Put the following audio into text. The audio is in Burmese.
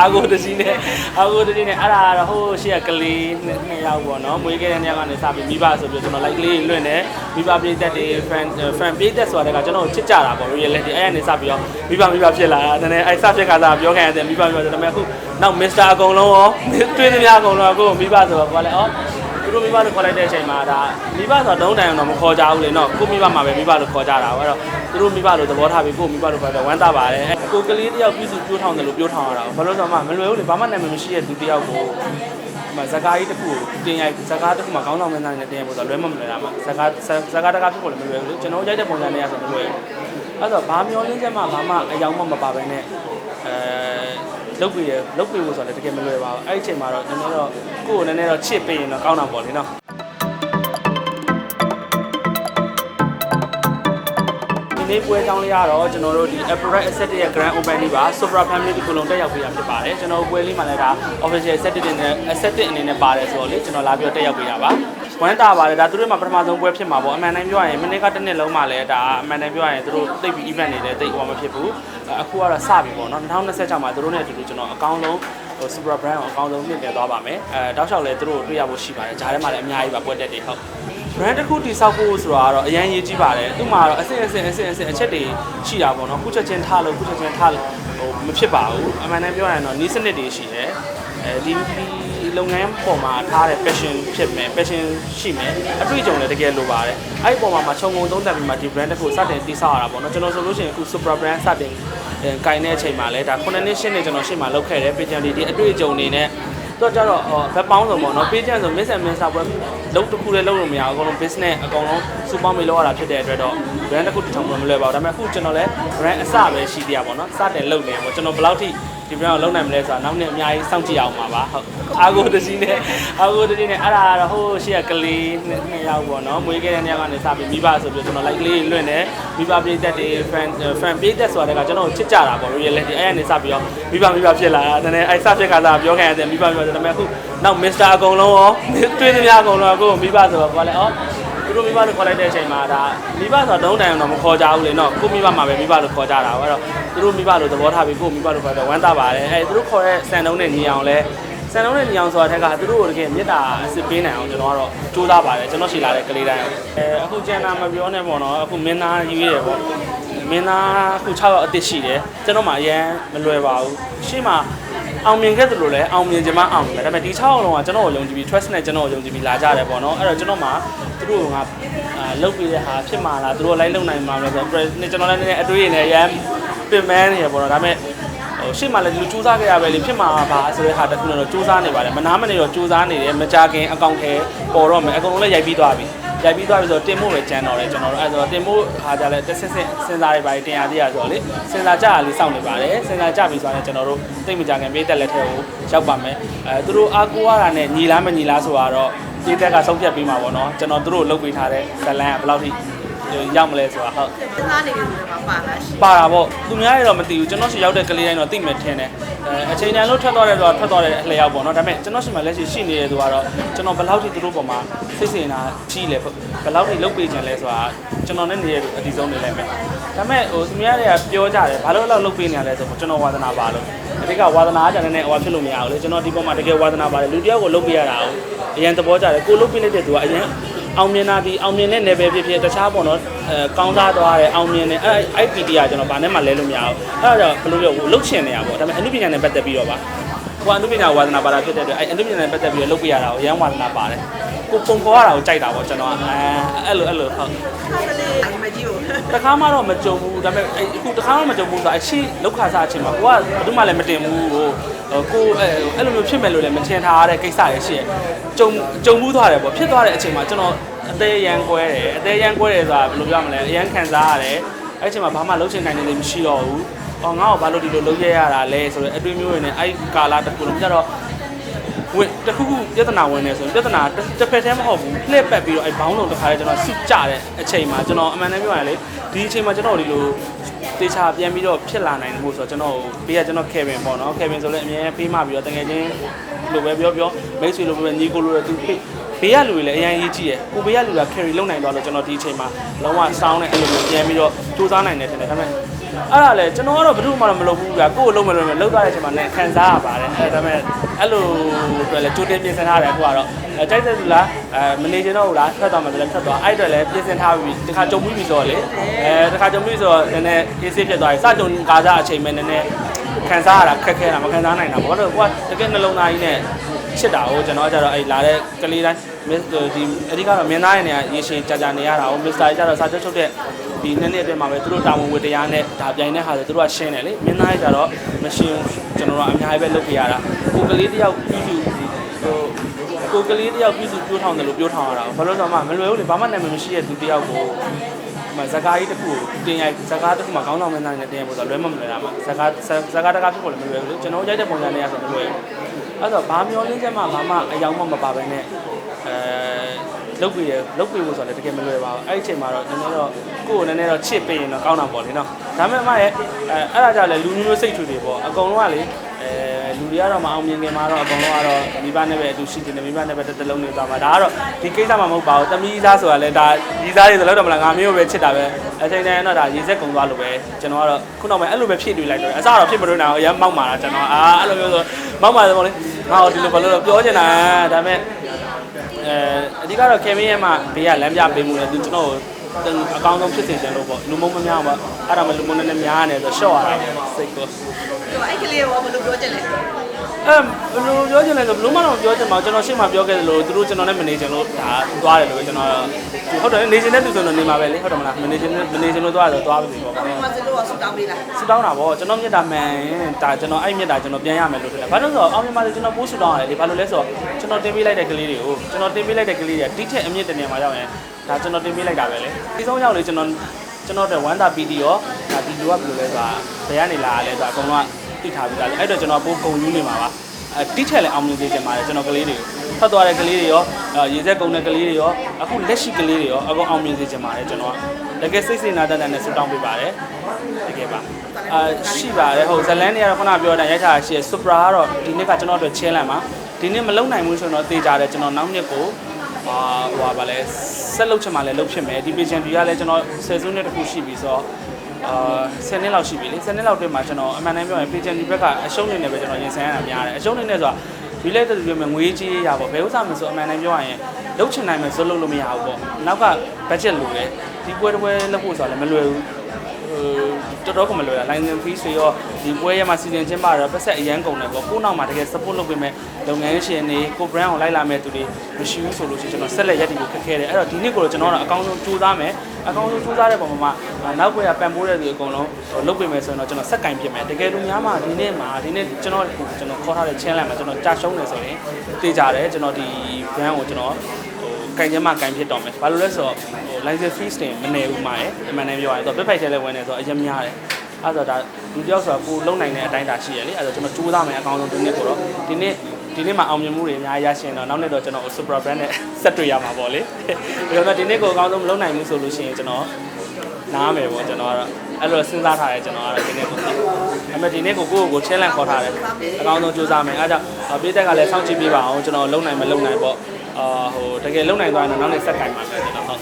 အာကိုတကြီးနဲ့အာကိုတကြီးနဲ့အဲ့ဒါကတော့ဟိုရှေ့ကကလေးနှစ်ယောက်ပေါ့နော်မွေးခဲ့တဲ့နှစ်ယောက်ကနေစပြီးမိဘဆိုပြီးကျွန်တော် like လေးလွင့်တယ်မိဘပြည်သက်တွေ fan fan ပြည်သက်ဆိုတာကကျွန်တော်ချစ်ကြတာပေါ့ reality အဲ့ကနေစပြီးတော့မိဘမိဘဖြစ်လာတာနည်းနည်းအဲ့စဖြစ်ခါစားပြောခဲ့ရတယ်မိဘမိဘဆိုတော့အခုနောက် Mr အကုန်လုံးရောတွင်းသမျှအကုန်လုံးကိုမိဘဆိုတော့ဘာလဲဩသူတို့မိဘလို့ခေါ်လိုက်တဲ့အချိန်မှာဒါမိဘဆိုတော့တုံးတိုင်အောင်တော့မခေါ်ကြဘူးလေနော်ကိုမိဘမှာပဲမိဘလို့ခေါ်ကြတာပေါ့အဲ့တော့သူတို့မိဘလို့သဘောထားပြီးကိုမိဘလို့ခေါ်တော့ဝမ်းသာပါတယ် ကိုကလေးတယောက်ပြုစုပြိုးထောင်တယ်လို့ပြိုးထောင်ရတာဘာလို့ဆိုတော့မလွယ်ဘူးလေဘာမှနာမည်မရှိတဲ့သူတယောက်ကိုမဇကားကြီးတစ်ခုကိုတင်ရိုက်ဇကားတစ်ခုမှာခေါင်းဆောင်မင်းသားနဲ့တင်ရိုက်ဖို့ဆိုတော့လွယ်မမလွယ်တာမှာဇကားဇကားတကားဖြစ်ဖို့လည်းမလွယ်ဘူးလေကျွန်တော်ရိုက်တဲ့ပုံစံနဲ့ရဆိုမလွယ်ဘူးအဲ့တော့ဘာမျောလင်းချက်မှဘာမှအယောင်မှမပါဘဲနဲ့အဲလုတ်ပြီးရလုတ်ပြီးဖို့ဆိုတော့တကယ်မလွယ်ပါဘူးအဲ့ဒီအချိန်မှာတော့နည်းနည်းတော့ကိုယ်ကိုနည်းနည်းတော့ချစ်ပေးရင်တော့ကောင်းတာပေါ့လေနော် နေ့ပွဲကြောင်းလေးကတော့ကျွန်တော်တို့ဒီ Apparat Asset ရဲ့ Grand Opening ပါ Supra Family ဒီကုလုံးတက်ရောက်ပေးတာဖြစ်ပါတယ်ကျွန်တော်ပွဲလေးမှာလည်းဒါ Official Asset တွေနဲ့ Asset အနေနဲ့ပါတယ်ဆိုတော့လေကျွန်တော်လာပြီးတော့တက်ရောက်ပေးတာပါဝမ်းတာပါတယ်ဒါသူတို့မှာပထမဆုံးပွဲဖြစ်မှာပေါ့အမှန်တမ်းပြောရရင်မနေ့ကတစ်နှစ်လုံးမှာလည်းဒါအမှန်တမ်းပြောရရင်သူတို့တိတ်ပြီး event နေတယ်တိတ်ဟောမဖြစ်ဘူးအခုကတော့စပြီပေါ့နော်2026မှာသူတို့နဲ့အတူတူကျွန်တော်အကောင်းဆုံး ဟို Super Brand ကိုအကောင်းဆုံးမြင့်တင်သွားပါမယ်အဲတောက်လျှောက်လည်းသူတို့ကိုတွေ့ရဖို့ရှိပါတယ်ဂျားထဲမှာလည်းအများကြီးပါပွဲတက်တွေဟုတ် brand တစ်ခုတိစောက်ဖို့ဆိုတာကတော့အရင်ရေးကြည့်ပါတယ်သူ့မှာတော့အဆင့်အဆင့်အဆင့်အဆင့်အချက်တွေရှိတာပေါ့နော်ခုချက်ချင်းထားလို့ခုချက်ချင်းထားလို့ဟိုမဖြစ်ပါဘူးအမှန်တမ်းပြောရရင်တော့နီးစနစ်တွေရှိတယ်အဲဒီဒီ လုပ်ငန်းပေါ်မှာထားတဲ့ passion ဖြစ်မယ် passion ရှိမယ်အတွေ့အကြုံလည်းတကယ်လိုပါတယ်အဲ့ဒီပေါ်မှာခြုံငုံသုံးသပ်ပြီးမှဒီ brand တစ်ခုစတင်တိစောက်ရတာပေါ့နော်ကျွန်တော်ဆိုလို့ရှိရင်အခု super brand စတင်အဲကင်တဲ့အချိန်မှာလဲဒါ9နှစ်10နှစ်ကျွန်တော်ရှေ့မှာလုပ်ခဲ့တယ် page တွေဒီအတွေ့အကြုံတွေနဲ့တော့ကြတော့ဘက်ပေါင်းစုံပေါ့နော် page ဆို miss and miss ပွဲလုံးတစ်ခုလည်းလုံးလို့မရဘူးအကုန်လုံး business အကုန်လုံး စူပေါင်းပြီးလောက်ရတာဖြစ်တဲ့အတွက်တော့ brand တစ်ခုတည်ထောင်ဖို့မလွယ်ပါဘူးဒါပေမဲ့အခုကျွန်တော်လည်း brand အစပဲရှိသေးရပါတော့စတင်လုပ်နေပေါ့ကျွန်တော်ဘယ်လောက်ထိဒီ brand ကိုလုပ်နိုင်မလဲဆိုတာနောက်နေ့အများကြီးစောင့်ကြည့်အောင်ပါပါဟုတ်အာကိုတကြီးနဲ့အာကိုတကြီးနဲ့အဲ့ဒါကတော့ဟိုရှေ့ကကလေးနှစ်ယောက်ပေါ့နော်မွေးခဲ့တဲ့နှစ်ယောက်ကနေစပြီးမိဘဆိုပြီးကျွန်တော် like လေးလွင့်တယ်မိဘပြည်သက်တွေ fan fan ပြည်သက်ဆိုတာကကျွန်တော်ချစ်ကြတာပေါ့ reality အဲ့ကနေစပြီးတော့မိဘမိဘဖြစ်လာတာနည်းနည်းအဲ့စဖြစ်ခါစားပြောခဲ့ရတယ်မိဘမိဘဆိုတော့ဒါပေမဲ့အခုနောက် Mr အကုန်လုံးရောတွင်းသမျှအကုန်လုံးကိုမိဘဆိုတော့ဘာလဲဩ သူတို့မိဘလို့ခေါ်လိုက်တဲ့အချိန်မှာဒါမိဘဆိုတော့တုံးတိုင်အောင်တော့မခေါ်ကြဘူးလေနော်ကိုမိဘမှာပဲမိဘလို့ခေါ်ကြတာအဲ့တော့သူတို့မိဘလို့သဘောထားပြီးကိုမိဘလို့ခေါ်တော့ဝမ်းသာပါတယ်အဲ့သူတို့ခေါ်တဲ့စံတုံးနဲ့ညီအောင်လဲ စံတုံးနဲ့ညီအောင်ဆိုတာထက်ကသူတို့ကိုတကယ်မေတ္တာအစစ်ပေးနိုင်အောင်ကျွန်တော်ကတော့စူးစမ်းပါတယ်ကျွန်တော်ရှိလာတဲ့ကလေးတိုင်းအဲအခုကျန်တာမပြောနဲ့ပေါ့နော်အခုမင်းသားရွေးတယ်ပေါ့မင်းသားအခု6ရောက်အစ်စ်ရှိတယ်ကျွန်တော်မှအရန်မလွယ်ပါဘူးရှေ့မှာအောင်မြင်ခဲ့တယ်လို့လည်းအောင်မြင်ကြမှာအောင်မြင်တယ်ဒါပေမဲ့ဒီ6အောင်လုံးကကျွန်တော်ကိုယုံကြည်ပြီး trust နဲ့ကျွန်တော်ကိုယုံကြည်ပြီးလာကြတယ်ပေါ့နော်အဲ့တော့ကျွန်တော်မှသူတို့ကအာလုတ်ပြီးတဲ့ဟာဖြစ်မှာလားသူတို့လိုက်လုံနိုင်မှာမလားဆိုတော့ကျွန်တော်လည်းနည်းနည်းအတွေးရနေရမ်းပင်ပန်းနေရပေါ့နော်ဒါပေမဲ့ ဟိုရှေ့မှာလည်းဒီလိုစူးစမ်းခဲ့ရပဲလေဖြစ်မှာပါဆိုတဲ့ဟာတစ်ခုတော့စူးစမ်းနေပါတယ်မနာမနေတော့စူးစမ်းနေတယ်မကြခင်အကောင့်ထဲပေါ်တော့မယ်အကုန်လုံးလည်းရိုက်ပြီးသွားပြီရိုက်ပြီးသွားပြီဆိုတော့တင်ဖို့ပဲကြမ်းတော့တယ်ကျွန်တော်တို့အဲဆိုတော့တင်ဖို့ဟာကြလဲတစ်ဆင့်ဆင့်စဉ်းစားရပါတယ်တင်ရသေးရဆိုတော့လေစဉ်းစားကြရလေးစောင့်နေပါတယ်စဉ်းစားကြပြီဆိုတော့ကျွန်တော်တို့သိမကြခင်ပေးတက်လက်ထဲကိုရောက်ပါမယ်အဲသူတို့အားကိုးရတာနဲ့ညီလားမညီလားဆိုတာတော့ဒီတက်ကဆုံးဖြတ်ပြီးမှာပေါ့နော်ကျွန်တော်တို့လုပ်ပေးထားတဲ့ဇလန်ကဘယ်လောက်ထိ ရောက်မလဲဆိုတာဟုတ်စဉ်းစားနေတယ်ဆိုတော့ပါလားရှင်ပါတာပေါ့သူများတွေတော့မသိဘူးကျွန်တော်ရှိရောက်တဲ့ကလေးတိုင်းတော့သိမယ်ထင်တယ်အဲအချိန်တန်လို့ထွက်သွားတယ်ဆိုတော့ထွက်သွားတဲ့အလျောက်ပေါ့နော်ဒါပေမဲ့ကျွန်တော်ရှိမှလက်ရှိရှိနေတယ်ဆိုတော့ကျွန်တော်ဘယ်လောက်ထိသူတို့ပေါ်မှာစိတ်စင်တာကြီးလဲဘယ်လောက်ထိလုပ်ပေးကြလဲဆိုတာကျွန်တော်နဲ့နေရအဒီဆုံးနေလိုက်မယ်ဒါပေမဲ့ဟိုသူများတွေကပြောကြတယ်ဘာလို့အဲ့လောက်လုပ်ပေးနေရလဲဆိုတော့ကျွန်တော်ဝါသနာပါလို့အတိကဝါသနာကြတဲ့နဲ့ဟိုဖြစ်လို့မရဘူးလေကျွန်တော်ဒီပေါ်မှာတကယ်ဝါသနာပါတယ်လူတယောက်ကိုလုပ်ပေးရတာကိုအရင်သဘောကျတယ်ကိုလုပ်ပေးလိုက်တဲ့သူကအရင် အောင်မြင်တာဒီအောင်မြင်တဲ့ level ဖြစ်ဖြစ်တခြားပေါ့နော်အဲကောင်းစားသွားတယ်အောင်မြင်တယ်အဲ့ IPT ကကျွန်တော်ဘာနဲ့မှလဲလို့မရဘူးအဲ့ဒါကြောင့်ဘယ်လိုပြောဟိုလုတ်ချင်နေရပါဒါပေမဲ့အနုပညာနဲ့ပတ်သက်ပြီးတော့ပါဟိုအနုပညာဝါသနာပါတာဖြစ်တဲ့အတွက်အဲ့အနုပညာနဲ့ပတ်သက်ပြီးတော့လုတ်ပြရတာကိုအရန်ဝါသနာပါတယ်ကိုပုံပေါ်ရတာကိုကြိုက်တာပေါ့ကျွန်တော်အဲအဲ့လိုအဲ့လိုဟုတ်ခါကလေးအမကြီးကိုတခါမှတော့မကြုံဘူးဒါပေမဲ့အဲ့အခုတခါမှမကြုံဘူးဆိုတော့အရှိလောက်ခါစားအချိန်မှာကိုကဘယ်သူမှလည်းမတင်ဘူးဟို ကိုအဲ့အဲ့လိုမျိုးဖြစ်မယ်လို့လည်းမထင်ထားရတဲ့ကိစ္စရရှိရကြုံကြုံမှုသွားတယ်ပေါ့ဖြစ်သွားတဲ့အချိန်မှာကျွန်တော်အသေးရန်ကွဲတယ်အသေးရန်ကွဲတယ်ဆိုတာဘယ်လိုပြောမလဲအရန်ခံစားရတယ်အဲ့အချိန်မှာဘာမှလုပ်ချင်နိုင်နေမရှိတော့ဘူးအော်ငါ့ကိုဘာလို့ဒီလိုလုပ်ရရတာလဲဆိုတော့အတွေးမျိုးတွေနဲ့အဲ့ကာလာတစ်ခုလုံးကြတော့ဝင်တစ်ခုခုပြဿနာဝင်နေဆိုရင်ပြဿနာတစ်ဖက်တည်းမဟုတ်ဘူးလှည့်ပတ်ပြီးတော့အဲဘောင်းလုံးတစ်ခါလေကျွန်တော်စစ်ကြတဲ့အချိန်မှာကျွန်တော်အမှန်တမ်းပြောရရင်လေဒီအချိန်မှာကျွန်တော်ဒီလို တေချာပြန်ပြီးတော့ဖြစ်လာနိုင်မှုဆိုတော့ကျွန်တော်ဘေးကကျွန်တော် Kevin ပေါ့နော် Kevin ဆိုလည်းအမြဲဖေးမှပြီးတော့တကယ်ချင်းလိုပဲပြောပြောမိတ်ဆွေလိုပဲညီကိုလိုတဲ့သူဖေးဘေးကလူတွေလည်းအရင်ရေးကြည့်ရယ်ကိုဘေးကလူက carry လုပ်နိုင်တော့လို့ကျွန်တော်ဒီအချိန်မှာလုံးဝစောင်းနဲ့အဲ့လိုမျိုးပြန်ပြီးတော့စူးစမ်းနိုင်တယ်ထင်တယ်ဒါပေမဲ့ အဲအဲ့ဒါလေကျွန်တော်ကတော့ဘယ်သူမှတော့မလုပ်ဘူးဗျာကိုယ်ကိုလုံးမလို့မလုပ်သွားတဲ့အချိန်မှာလည်းခံစားရပါတယ်အဲဒါပေမဲ့အဲ့လိုအတွက်လည်းကြိုတင်ပြင်ဆင်ထားတယ်အခုကတော့အဲတိုက်တဲ့လူလားအဲမနေချင်တော့ဘူးလားထွက်သွားမှလည်းထွက်သွားအဲ့အတွက်လည်းပြင်ဆင်ထားပြီးတခါကြုံပြီးပြီဆိုတော့လေအဲတခါကြုံပြီးဆိုတော့နည်းနည်းအေးဆေးဖြစ်သွားပြီစကြုံကားစားအချိန်ပဲနည်းနည်းခံစားရတာခက်ခဲတာမခံစားနိုင်တာဘာလို့လဲကိုကတကယ်နှလုံးသားကြီးနဲ့ချစ်တာကိုကျွန်တော်ကကြတော့အဲ့လာတဲ့ကလေးတိုင်းမစ်ဒီအဓိကတော့မင်းသားရဲ့နေရာရေရှင်ကြာကြာနေရတာကိုမစ္စတာကျတော့စာချုပ်ချုပ်တဲ့ ဒီနှစ်နှစ်အတွင်းမှာပဲသူတို့တာဝန်ဝတ္တရားနဲ့ဒါပြိုင်တဲ့ဟာဆိုသူတို့ကရှင်းတယ်လေမင်းသားရဲ့ကျတော့မရှင်းဘူးကျွန်တော်တို့ကအများကြီးပဲလုပ်ပြရတာကိုကလေးတယောက်ပြုစုဟိုကိုကလေးတယောက်ပြုစုပြောထောင်တယ်လို့ပြောထောင်ရတာဘာလို့လဲဆိုတော့မလွယ်ဘူးလေဘာမှနာမည်မရှိတဲ့သူတယောက်ကိုမဇကားကြီးတစ်ခုကိုတင်ရိုက်ဇကားတစ်ခုမှာခေါင်းဆောင်မင်းသားနဲ့တင်ရဖို့ဆိုတော့လွယ်မမလွယ်တာမှာဇကားဇကားတကားဖြစ်ဖို့လည်းမလွယ်ဘူးလေကျွန်တော်ရိုက်တဲ့ပုံစံနဲ့ရဆိုတော့မလွယ်ဘူးအဲ့တော့ဘာမျောလင်းချက်မှဘာမှအယောင်မှမပါဘဲနဲ့အဲ လုတ်ပြီးရလုတ်ပြီးဖို့ဆိုတော့တကယ်မလွယ်ပါဘူးအဲ့ဒီအချိန်မှာတော့နည်းနည်းတော့ကိုယ့်ကိုနည်းနည်းတော့ချစ်ပေးရင်တော့ကောင်းတာပေါ့လေနော်ဒါပေမဲ့မရဲ့အဲအဲ့ဒါကြောင့်လေလူမျိုးမျိုးစိတ်ထူတွေပေါ့အကုန်လုံးကလေအဲလူတွေကတော့မအောင်မြင်ခင်မှာတော့အကုန်လုံးကတော့မိဘနဲ့ပဲအတူရှိနေတယ်မိဘနဲ့ပဲတစ်တလုံးနေသွားမှာဒါကတော့ဒီကိစ္စမှမဟုတ်ပါဘူးတမီးသားဆိုတာလေဒါရီသားတွေဆိုတော့တော့မလားငါမျိုးပဲချစ်တာပဲအချိန်တိုင်းတော့ဒါရေစက်ကုံသွားလို့ပဲကျွန်တော်ကတော့ခုနောက်ပိုင်းအဲ့လိုပဲဖြစ်နေလိုက်တော့အစတော့ဖြစ်မလို့နိုင်အောင်အရင်မောက်မာတာကျွန်တော်အာအဲ့လိုမျိုးဆိုမောက်မာတယ်ပေါ့လေငါတော့ဒီလိုဘာလို့ပြောချင်တာဒါပေမဲ့ အဲအဓိကတော့ခင်မင်းရဲ့မှာဘေးကလမ်းပြပေးမှုလေသူကျွန်တော်ကိုအကောင်းဆုံးဖြစ်စေချင်လို့ပေါ့လူမုံမများပါအဲ့ဒါမှလူမုံနဲ့များနေဆိုရှော့ရတာစိတ်ကိုသူအဲ့ကလေးကဘယ်လိုပြောချင်လဲ အဲဘယ်လိုပြောချင်လဲဆိုဘယ်လိုမှတော့ပြောချင်ပါဘူးကျွန်တော်ရှေ့မှာပြောခဲ့သလိုသူတို့ကျွန်တော်နဲ့မနေချင်လို့ဒါသွားတယ်လို့ပဲကျွန်တော်ဟုတ်တယ်နေချင်တဲ့သူဆိုတော့နေမှာပဲလေဟုတ်တယ်မလားမနေချင်မနေချင်လို့သွားတယ်သွားပြီပေါ့။အမေမစလို့ဆူတောင်းပေးလားဆူတောင်းတာပေါ့ကျွန်တော်မြတ်တာမှန်ရင်ဒါကျွန်တော်အဲ့မြတ်တာကျွန်တော်ပြန်ရမယ်လို့ထင်တယ်ဘာလို့လဲဆိုတော့အောင်မြန်မာဆိုကျွန်တော်ပိုးဆူတောင်းရတယ်လေဘာလို့လဲဆိုတော့ကျွန်တော်တင်ပေးလိုက်တဲ့ကလေးတွေကိုကျွန်တော်တင်ပေးလိုက်တဲ့ကလေးတွေကတိထက်အမြင့်တနေရာမှာရောက်ရင်ဒါကျွန်တော်တင်ပေးလိုက်တာပဲလေဒီဆုံးရောက်လေကျွန်တော်ကျွန်တော်တို့ဝမ်းသာပီတီရောဒါဒီလိုကဘယ်လိုလဲဆိုတာဘယ်ကနေလာရလဲဆိုတာအကုန်လုံးကသိထားပြီးသားလေအဲ့တော့ကျွန်တော်ပိုးဂုံယူနေမှာပါအဲ တိထက်လည်းအောင်မြင်စေချင်ပါတယ်ကျွန်တော်ကလေးတွေကိုဖတ်သွားတဲ့ကလေးတွေရောရေစက်ကုံတဲ့ကလေးတွေရောအခုလက်ရှိကလေးတွေရောအကုန်အောင်မြင်စေချင်ပါတယ်ကျွန်တော်ကတကယ်စိတ်စိတ်နာတတ်တဲ့နဲ့ဆူတောင်းပေးပါတယ်တကယ်ပါအာရှိပါတယ်ဟုတ်ဇလန်တွေကတော့ခုနပြောတဲ့ရိုက်ထားရှိရစူပရာကတော့ဒီနှစ်ကကျွန်တော်တို့ချင်းလန်ပါဒီနှစ်မလုံနိုင်ဘူးဆိုတော့တေးကြတယ်ကျွန်တော်နောက်နှစ်ကိုအာဟိုပါဗာလဲဆက်လုပ်ချင်မှလည်းလုပ်ဖြစ်မယ်ဒီ patient ဒီကလည်းကျွန်တော်ဆယ်စုနှစ်တခုရှိပြီဆိုတော့ အာ10နှစ်လောက်ရှိပြီလေ10နှစ်လောက်တည်းမှာကျွန်တော်အမှန်တမ်းပြောရင် patient ဒီဘက်ကအရှုံးနေနေပဲကျွန်တော်ရင်ဆိုင်ရတာများတယ်အရှုံးနေနေဆိုတာဒီလက်တူပြောမယ်ငွေကြီးရပါဘယ်ဥစ္စာမဆိုအမှန်တမ်းပြောရရင်လုပ်ချင်နိုင်မယ်ဆိုလုပ်လို့မရဘူးပေါ့နောက်က budget လိုတယ်ဒီပွဲတစ်ပွဲလုပ်ဖို့ဆိုတာလည်းမလွယ်ဘူးဟို တော်တော်ကမလွယ်တာ license fee တွေရောဒီပွဲရမှာစီစဉ်ချင်းပါတော့ပတ်ဆက်အရန်ကုန်တယ်ပေါ့ကို့နောက်မှာတကယ် support လုပ်ပေးမဲ့လုပ်ငန်းရှင်တွေကို brand ကိုလိုက်လာမဲ့သူတွေမရှိဘူးဆိုလို့ရှိရင်ကျွန်တော်ဆက်လက်ရက်တည်ဖို့ခက်ခဲတယ်အဲ့တော့ဒီနေ့ကိုတော့ကျွန်တော်ကတော့အကောင်းဆုံးကြိုးစားမယ်အကောင်းဆုံးကြိုးစားတဲ့ပုံမှာနောက်ပွဲကပံ့ပိုးတဲ့သူအကုန်လုံးလုပ်ပေးမယ်ဆိုရင်တော့ကျွန်တော်ဆက်ကင်ပြစ်မယ်တကယ်လို့များမှာဒီနေ့မှာဒီနေ့ကျွန်တော်ကျွန်တော်ခေါ်ထားတဲ့ challenge မှာကျွန်တော်ကြာရှုံးနေဆိုရင်သိကြတယ်ကျွန်တော်ဒီ brand ကိုကျွန်တော်ဟို ကင်ကျမကင်ဖြစ်တော့မယ်ဘာလို့လဲဆိုတော့ဟို license fees တင်မနေဘူးမှာရယ်အမှန်တမ်းပြောရရင်တော့ပြဖိုက်ထဲလဲဝင်နေဆိုတော့အရင်များတယ်အဲ့တော့ဒါလူတယောက်ဆိုတာကိုလုံနိုင်တဲ့အတိုင်းတာရှိရလေအဲ့တော့ကျွန်တော်ကြိုးစားမယ်အကောင်းဆုံးဒီနေ့ကိုတော့ဒီနေ့ဒီနေ့မှာအောင်မြင်မှုတွေအများကြီးရရှိရင်တော့နောက်နေ့တော့ကျွန်တော် super brand နဲ့ဆက်တွေ့ရမှာပေါ့လေဒါပေမဲ့ဒီနေ့ကိုအကောင်းဆုံးမလုံနိုင်ဘူးဆိုလို့ရှိရင်ကျွန်တော်နားမယ်ပေါ့ကျွန်တော်ကတော့အဲ့လိုစဉ်းစားထားတယ်ကျွန်တော်ကတော့ဒီနေ့ကိုဒါပေမဲ့ဒီနေ့ကိုကိုယ့်ကိုယ်ကို challenge ခေါ်ထားတယ်အကောင်းဆုံးကြိုးစားမယ်အဲ့ဒါကြောင့်ပြည်သက်ကလည်းစောင့်ကြည့်ပေးပါအောင်ကျွန်တော်လုံနိုင်မလုံနိုင်ပေါ့ အာဟိုတကယ်လုံနိုင်သွားရင်တော့နောက်နေ့ဆက်ကင်ပါမယ်ကျွန်တော်ဟုတ်